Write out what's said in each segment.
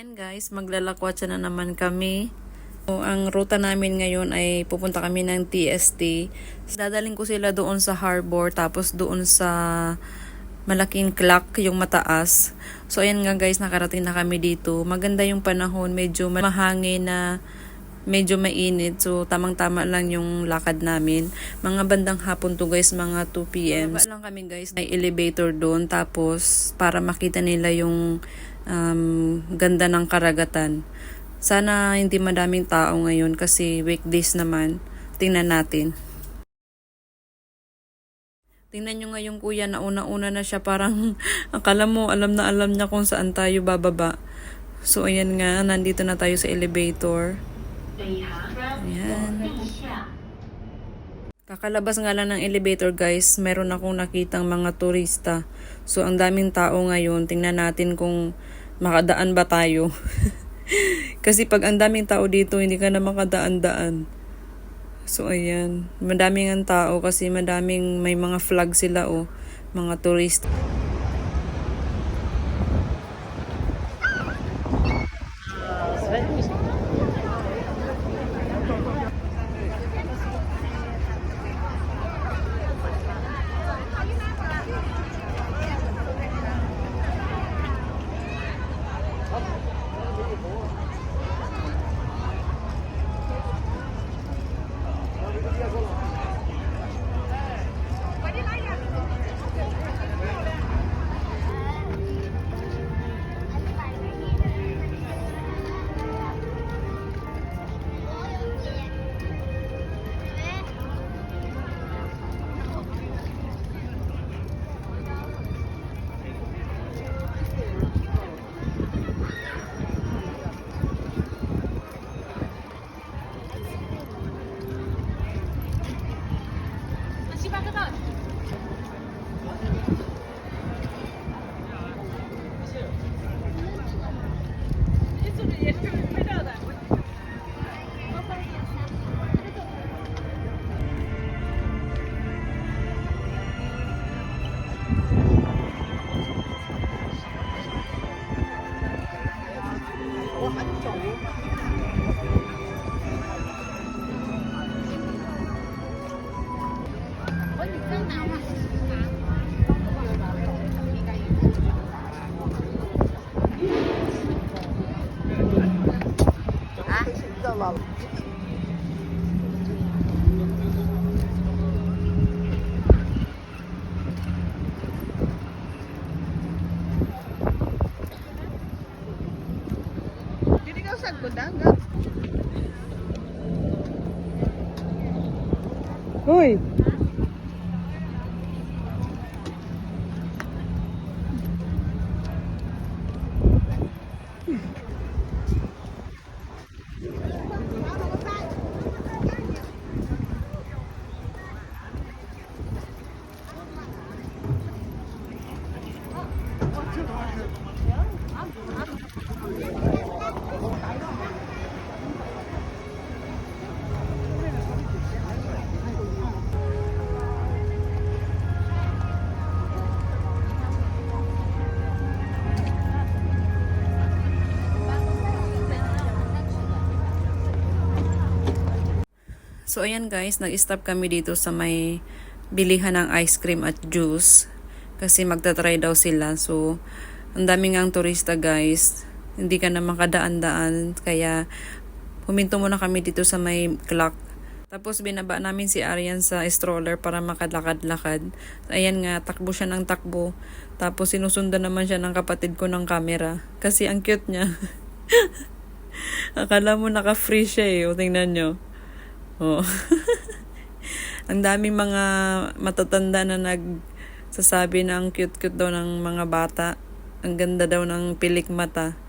Ayan guys, maglalakwatsa na naman kami. So, ang ruta namin ngayon ay pupunta kami ng TST. Dadaling ko sila doon sa harbor tapos doon sa malaking clock yung mataas. So ayan nga guys, nakarating na kami dito. Maganda yung panahon, medyo mahangin na medyo mainit. So tamang-tama lang yung lakad namin. Mga bandang hapon to guys, mga 2 p.m. Baba lang kami guys, may elevator doon tapos para makita nila yung um, ganda ng karagatan. Sana hindi madaming tao ngayon kasi weekdays naman. Tingnan natin. Tingnan nyo nga yung kuya na una-una na siya parang akala mo alam na alam niya kung saan tayo bababa. So ayan nga, nandito na tayo sa elevator. Ayan. Kakalabas nga lang ng elevator guys, meron akong nakitang mga turista. So ang daming tao ngayon, tingnan natin kung makadaan ba tayo. Kasi pag ang daming tao dito, hindi ka na makadaan-daan. So ayan, madaming ang tao kasi madaming may mga flag sila oh, mga turista. Dili ka sa dagat. Hoy! So ayan guys, nag-stop kami dito sa may bilihan ng ice cream at juice kasi magta-try daw sila. So ang daming ang turista guys. Hindi ka na makadaan-daan kaya huminto muna kami dito sa may clock. Tapos binaba namin si Arian sa stroller para makalakad-lakad. Ayan nga, takbo siya ng takbo. Tapos sinusundan naman siya ng kapatid ko ng camera. Kasi ang cute niya. Akala mo naka-free siya eh. O, tingnan nyo. Oo. ang daming mga matatanda na nagsasabi na ang cute-cute daw ng mga bata. Ang ganda daw ng pilik mata.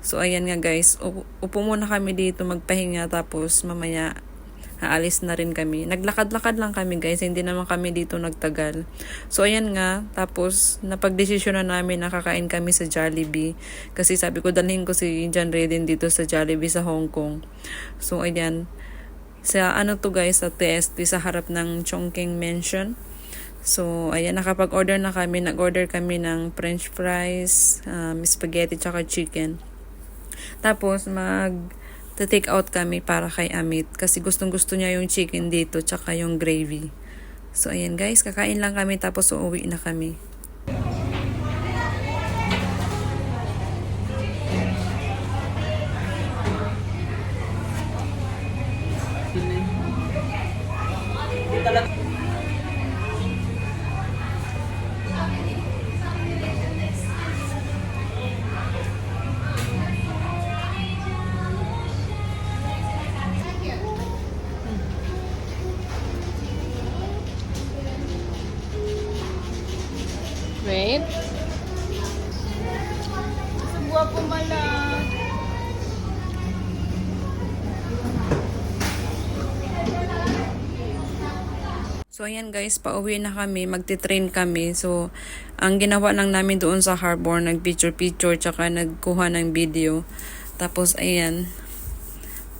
So, ayan nga guys. Upo muna kami dito magpahinga tapos mamaya aalis na rin kami. Naglakad-lakad lang kami guys. Hindi naman kami dito nagtagal. So, ayan nga. Tapos, napagdesisyon na namin nakakain kami sa Jollibee. Kasi sabi ko, dalhin ko si John Redden dito sa Jollibee sa Hong Kong. So, ayan sa ano to guys sa TST sa harap ng Chongqing Mansion. So, ayan, nakapag-order na kami. Nag-order kami ng french fries, um, spaghetti, tsaka chicken. Tapos mag take out kami para kay Amit kasi gustong gusto niya yung chicken dito tsaka yung gravy. So ayan guys, kakain lang kami tapos uuwi na kami. Wait. Subuha po mala. So ayan guys, pauwi na kami, magti-train kami. So ang ginawa lang namin doon sa harbor, nag-picture-picture tsaka nagkuha ng video. Tapos ayan,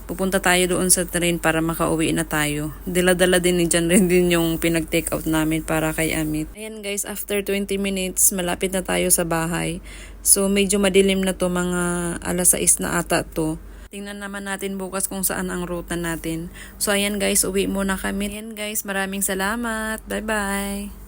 pupunta tayo doon sa train para makauwi na tayo. Dala-dala din ni John rin din yung pinag-take out namin para kay Amit. Ayan guys, after 20 minutes, malapit na tayo sa bahay. So medyo madilim na to, mga alas 6 na ata to. Tingnan naman natin bukas kung saan ang ruta natin. So ayan guys, uwi muna kami. Ayan guys, maraming salamat. Bye-bye.